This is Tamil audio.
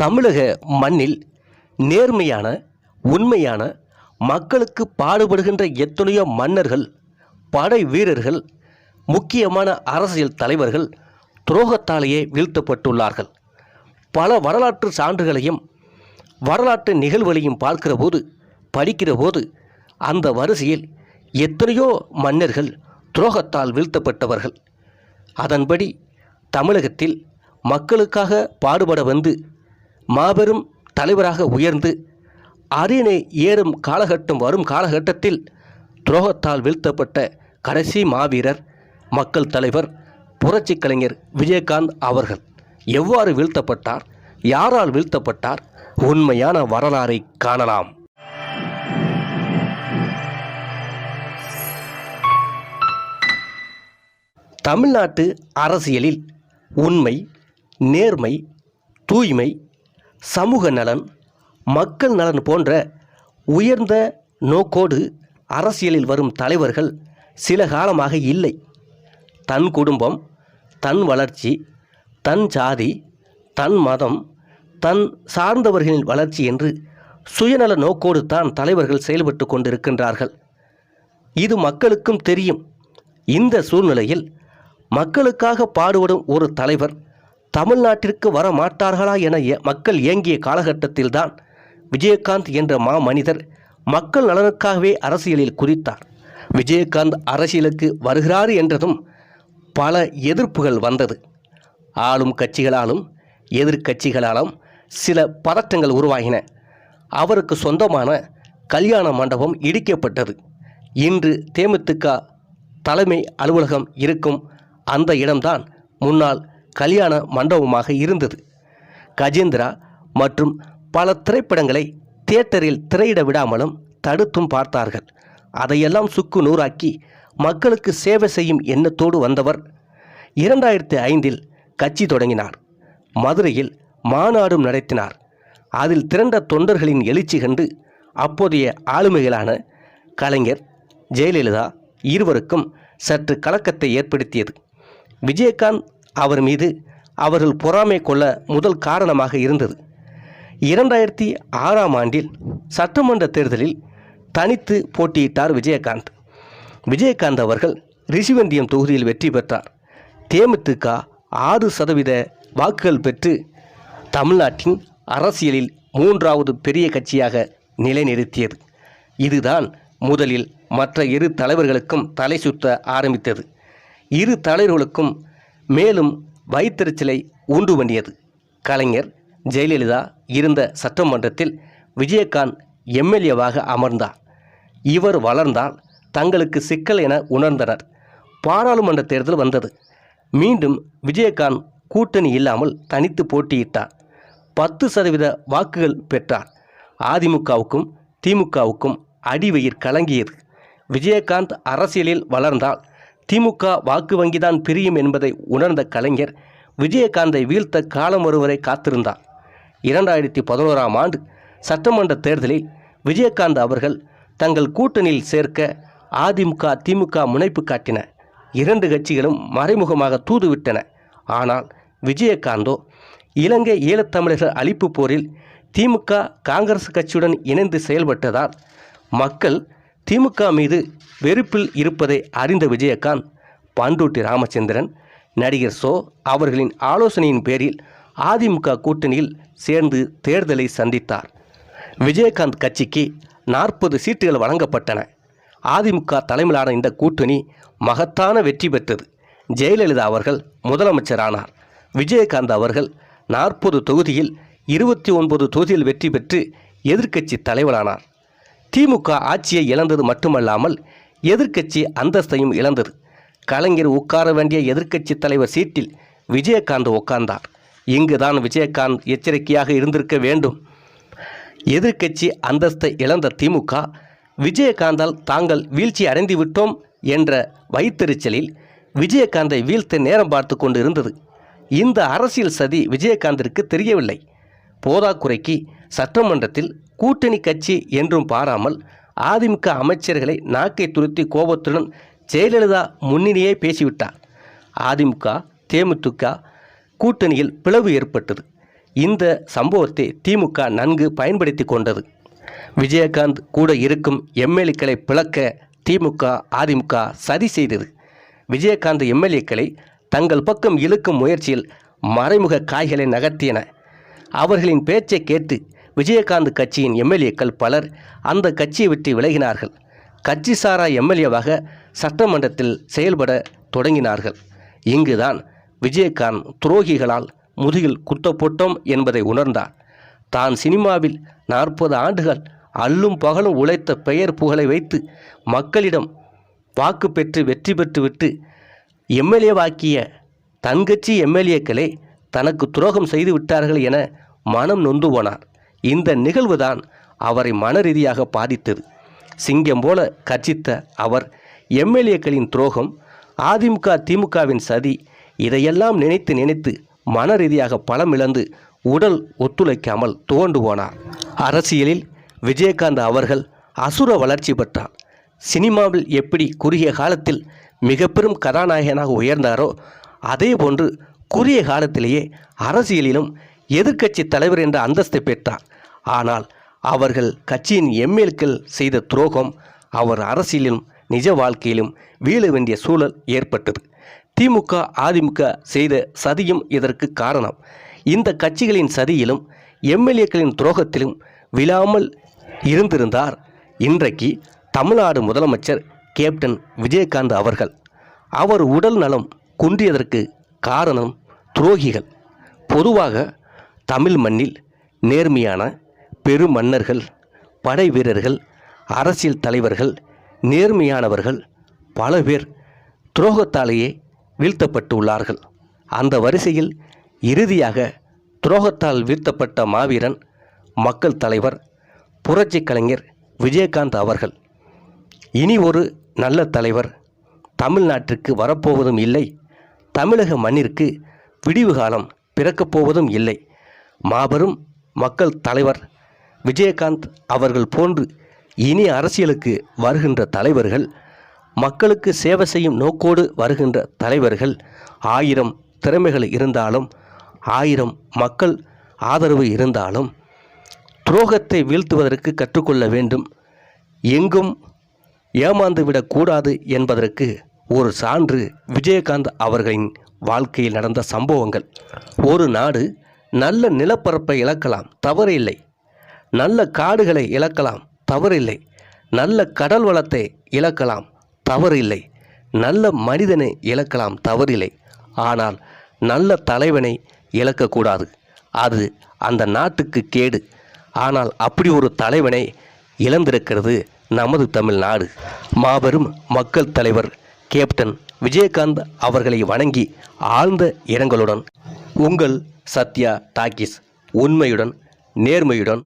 தமிழக மண்ணில் நேர்மையான உண்மையான மக்களுக்கு பாடுபடுகின்ற எத்தனையோ மன்னர்கள் படை வீரர்கள் முக்கியமான அரசியல் தலைவர்கள் துரோகத்தாலேயே வீழ்த்தப்பட்டுள்ளார்கள். பல வரலாற்று சான்றுகளையும் வரலாற்று நிகழ்வுகளையும் பார்க்கிற போது படிக்கிற போது அந்த வரிசையில் எத்தனையோ மன்னர்கள் துரோகத்தால் வீழ்த்தப்பட்டவர்கள். அதன்படி தமிழகத்தில் மக்களுக்காக பாடுபட வந்து மாபெரும் தலைவராக உயர்ந்து அரியணை ஏறும் காலகட்டம் வரும் காலகட்டத்தில் துரோகத்தால் வீழ்த்தப்பட்ட கடைசி மாவீரர் மக்கள் தலைவர் புரட்சி கலைஞர் விஜயகாந்த் அவர்கள். எவ்வாறு வீழ்த்தப்பட்டார்? யாரால் வீழ்த்தப்பட்டார்? உண்மையான வரலாறை காணலாம். தமிழ்நாட்டு அரசியலில் உண்மை நேர்மை தூய்மை சமூக நலன் மக்கள் நலன் போன்ற உயர்ந்த நோக்கோடு அரசியலில் வரும் தலைவர்கள் சில காலமாக இல்லை. தன் குடும்பம் தன் வளர்ச்சி தன் ஜாதி தன் மதம் தன் சார்ந்தவர்களின் வளர்ச்சி என்று சுயநல நோக்கோடு தான் தலைவர்கள் செயல்பட்டு கொண்டிருக்கின்றார்கள். இது மக்களுக்கும் தெரியும். இந்த சூழ்நிலையில் மக்களுக்காக பாடுபடும் ஒரு தலைவர் தமிழ்நாட்டிற்கு வர மாட்டார்களா என மக்கள் இயங்கிய காலகட்டத்தில்தான் விஜயகாந்த் என்ற மா மனிதர் மக்கள் நலனுக்காகவே அரசியலில் குறித்தார் விஜயகாந்த் அரசியலுக்கு வருகிறார் என்றதும் பல எதிர்ப்புகள் வந்தது. ஆளும் கட்சிகளாலும் எதிர்க்கட்சிகளாலும் சில பதற்றங்கள் உருவாகின. அவருக்கு சொந்தமான கல்யாண மண்டபம் இடிக்கப்பட்டது. இன்று தேமுதிக தலைமை அலுவலகம் இருக்கும் அந்த இடம்தான் முன்னாள் கல்யாண மண்டபமாக இருந்தது. கஜேந்திரா மற்றும் பல திரைப்படங்களை தியேட்டரில் திரையிட விடாமலும் தடுத்தும் பார்த்தார்கள். அதையெல்லாம் சுக்கு நூறாக்கி மக்களுக்கு சேவை செய்யும் எண்ணத்தோடு வந்தவர் இரண்டாயிரத்தி ஐந்தில் கட்சி தொடங்கினார். மதுரையில் மாநாடும் நடத்தினார். அதில் திரண்ட தொண்டர்களின் எழுச்சி கண்டு அப்போதைய ஆளுமைகளான கலைஞர் ஜெயலலிதா இருவருக்கும் சற்று கலக்கத்தை ஏற்படுத்தியது. விஜயகாந்த் அவர் மீது அவர்கள் பொறாமை கொள்ள முதல் காரணமாக இருந்தது. இரண்டாயிரத்தி ஆறாம் ஆண்டில் சட்டமன்ற தேர்தலில் தனித்து போட்டியிட்டார் விஜயகாந்த். விஜயகாந்த் அவர்கள் ரிஷிவந்தியம் தொகுதியில் வெற்றி பெற்றார். தேமுதிக ஆறு சதவீத வாக்குகள் பெற்று தமிழ்நாட்டின் அரசியலில் மூன்றாவது பெரிய கட்சியாக நிலைநிறுத்தியது. இதுதான் முதலில் மற்ற இரு தலைவர்களுக்கும் தலை சுத்த ஆரம்பித்தது. இரு தலைவர்களுக்கும் மேலும் வயிற்றெரிச்சலை உண்டு பண்ணியது கலைஞர் ஜெயலலிதா இருந்த சட்டமன்றத்தில் விஜயகாந்த் எம்எல்ஏவாக அமர்ந்தார். இவர் வளர்ந்தால் தங்களுக்கு சிக்கல் என உணர்ந்தனர். பாராளுமன்ற தேர்தல் வந்தது. மீண்டும் விஜயகாந்த் கூட்டணி இல்லாமல் தனித்து போட்டியிட்டார். பத்து சதவீத வாக்குகள் பெற்றார். அதிமுகவுக்கும் திமுகவுக்கும் அடிவயிர் கலங்கியது. விஜயகாந்த் அரசியலில் வளர்ந்தால் திமுக வாக்கு வங்கிதான் பிரியும் என்பதை உணர்ந்த கலைஞர் விஜயகாந்தை வீழ்த்த காலம் ஒருவரை காத்திருந்தார். இரண்டாயிரத்தி பதினோராம் ஆண்டு சட்டமன்ற தேர்தலில் விஜயகாந்த் அவர்கள் தங்கள் கூட்டணியில் சேர்க்க அதிமுக திமுக முனைப்பு காட்டின. இரண்டு கட்சிகளும் மறைமுகமாக தூதுவிட்டன. ஆனால் விஜயகாந்தோ இலங்கை ஈழத்தமிழர்கள் அழிப்பு போரில் திமுக காங்கிரஸ் கட்சியுடன் இணைந்து செயல்பட்டதால் மக்கள் திமுக மீது வெறுப்பில் இருப்பதை அறிந்த விஜயகாந்த் பண்டூட்டி ராமச்சந்திரன் நடிகர் சோ அவர்களின் ஆலோசனையின் பேரில் அதிமுக கூட்டணியில் சேர்ந்து தேர்தலை சந்தித்தார். விஜயகாந்த் கட்சிக்கு நாற்பது சீட்டுகள் வழங்கப்பட்டன. அதிமுக தலைமையிலான இந்த கூட்டணி மகத்தான வெற்றி பெற்றது. ஜெயலலிதா அவர்கள் முதலமைச்சரானார். விஜயகாந்த் அவர்கள் நாற்பது தொகுதியில் இருபத்தி ஒன்பது தொகுதியில் வெற்றி பெற்று எதிர்க்கட்சி தலைவரானார். திமுக ஆட்சியை இழந்தது மட்டுமல்லாமல் எதிர்க்கட்சி அந்தஸ்தையும் இழந்தது. கலைஞர் உட்கார வேண்டிய எதிர்க்கட்சி தலைவர் சீட்டில் விஜயகாந்த் உட்கார்ந்தார். இங்குதான் விஜயகாந்த் எச்சரிக்கையாக இருந்திருக்க வேண்டும். எதிர்க்கட்சி அந்தஸ்தை இழந்த திமுக விஜயகாந்தால் தாங்கள் வீழ்ச்சி அடைந்து விட்டோம் என்ற வைத்தெரிச்சலில் விஜயகாந்தை வீழ்த்த நேரம் பார்த்து கொண்டு இருந்தது இந்த அரசியல் சதி விஜயகாந்திற்கு தெரியவில்லை. போதாக்குறைக்கு சட்டமன்றத்தில் கூட்டணி கட்சி என்றும் பாராமல் அதிமுக அமைச்சர்களை நாக்கை துருத்தி கோபத்துடன் ஜெயலலிதா முன்னிலையே பேசிவிட்டார். அதிமுக தேமுதிக கூட்டணியில் பிளவு ஏற்பட்டது. இந்த சம்பவத்தை திமுக நன்கு பயன்படுத்தி கொண்டது. விஜயகாந்த் கூட இருக்கும் எம்எல்ஏக்களை பிளக்க திமுக அதிமுக சதி செய்தது. விஜயகாந்த் எம்எல்ஏக்களை தங்கள் பக்கம் இழுக்கும் முயற்சியில் மறைமுக காய்களை நகர்த்தியன. அவர்களின் பேச்சை கேட்டு விஜயகாந்த் கட்சியின் எம்எல்ஏக்கள் பலர் அந்த கட்சியை விட்டு விலகினார்கள். கட்சி சாரா எம்எல்ஏவாக சட்டமன்றத்தில் செயல்பட தொடங்கினார்கள். இங்குதான் விஜயகாந்த் துரோகிகளால் முதுகில் குத்தப்பட்டோம் என்பதை உணர்ந்தார். தான் சினிமாவில் நாற்பது ஆண்டுகள் அல்லும் பகலும் உழைத்த பெயர் புகழை வைத்து மக்களிடம் வாக்கு பெற்று வெற்றி பெற்றுவிட்டு எம்எல்ஏவாக்கிய தன்கட்சி எம்எல்ஏக்களே தனக்கு துரோகம் செய்து விட்டார்கள் என மனம் நொந்து போனார். இந்த நிகழ்வுதான் அவரை மன ரீதியாக பாதித்தது. சிங்கம் போல கர்ஜித்த அவர் எம்எல்ஏக்களின் துரோகம் அதிமுக திமுகவின் சதி இதையெல்லாம் நினைத்து நினைத்து மன ரீதியாக பலம் இழந்து உடல் ஒத்துழைக்காமல் துவண்டு போனார். அரசியலில் விஜயகாந்த் அவர்கள் அசுர வளர்ச்சி பெற்றார். சினிமாவில் எப்படி குறுகிய காலத்தில் மிக பெரும் கதாநாயகனாக உயர்ந்தாரோ அதே போன்று குறுகிய காலத்திலேயே அரசியலிலும் எதிர்க்கட்சி தலைவர் என்ற அந்தஸ்தை பெற்றார். ஆனால் அவர்கள் கட்சியின் எம்எல்ஏக்கள் செய்த துரோகம் அவர் அரசியலிலும் நிஜ வாழ்க்கையிலும் வீழ வேண்டிய சூழல் ஏற்பட்டது. திமுக அதிமுக செய்த சதியும் இதற்கு காரணம். இந்த கட்சிகளின் சதியிலும் எம்எல்ஏக்களின் துரோகத்திலும் விழாமல் இருந்திருந்தார் இன்றைக்கு தமிழ்நாடு முதலமைச்சர் கேப்டன் விஜயகாந்த் அவர்கள். அவர் உடல் நலம் குன்றியதற்கு காரணம் துரோகிகள். பொதுவாக தமிழ் மண்ணில் நேர்மையான பெருமன்னர்கள் படை வீரர்கள் அரசியல் தலைவர்கள் நேர்மையானவர்கள் பல பேர் துரோகத்தாலேயே வீழ்த்தப்பட்டு உள்ளார்கள் அந்த வரிசையில் இறுதியாக துரோகத்தால் வீழ்த்தப்பட்ட மாவீரன் மக்கள் தலைவர் புரட்சிக் கலைஞர் விஜயகாந்த் அவர்கள். இனி ஒரு நல்ல தலைவர் தமிழ்நாட்டிற்கு வரப்போவதும் இல்லை தமிழக மண்ணிற்கு விடிவு காலம் பிறக்கப் போவதும் இல்லை. மாபெரும் மக்கள் தலைவர் விஜயகாந்த் அவர்கள் போன்று இனி அரசியலுக்கு வருகின்ற தலைவர்கள் மக்களுக்கு சேவை செய்யும் நோக்கோடு வருகின்ற தலைவர்கள் ஆயிரம் திறமைகள் இருந்தாலும் ஆயிரம் மக்கள் ஆதரவு இருந்தாலும் துரோகத்தை வீழ்த்துவதற்கு கற்றுக்கொள்ள வேண்டும். எங்கும் ஏமாந்துவிடக்கூடாது என்பதற்கு ஒரு சான்று விஜயகாந்த் அவர்களின் வாழ்க்கையில் நடந்த சம்பவங்கள். ஒரு நாடு நல்ல நிலப்பரப்பை இழக்கலாம் தவறில்லை நல்ல காடுகளை இழக்கலாம் தவறில்லை நல்ல கடல் வளத்தை இழக்கலாம் தவறில்லை நல்ல மனிதனை இழக்கலாம் தவறில்லை ஆனால் நல்ல தலைவனை இழக்கக்கூடாது. அது அந்த நாட்டுக்கு கேடு. ஆனால் அப்படி ஒரு தலைவனை இழந்திருக்கிறது நமது தமிழ்நாடு. மாபெரும் மக்கள் தலைவர் கேப்டன் விஜயகாந்த் அவர்களை வணங்கி ஆழ்ந்த இரங்கலுடன் உங்கள் சத்யா டாக்கிஸ் உண்மையுடன் நேர்மையுடன்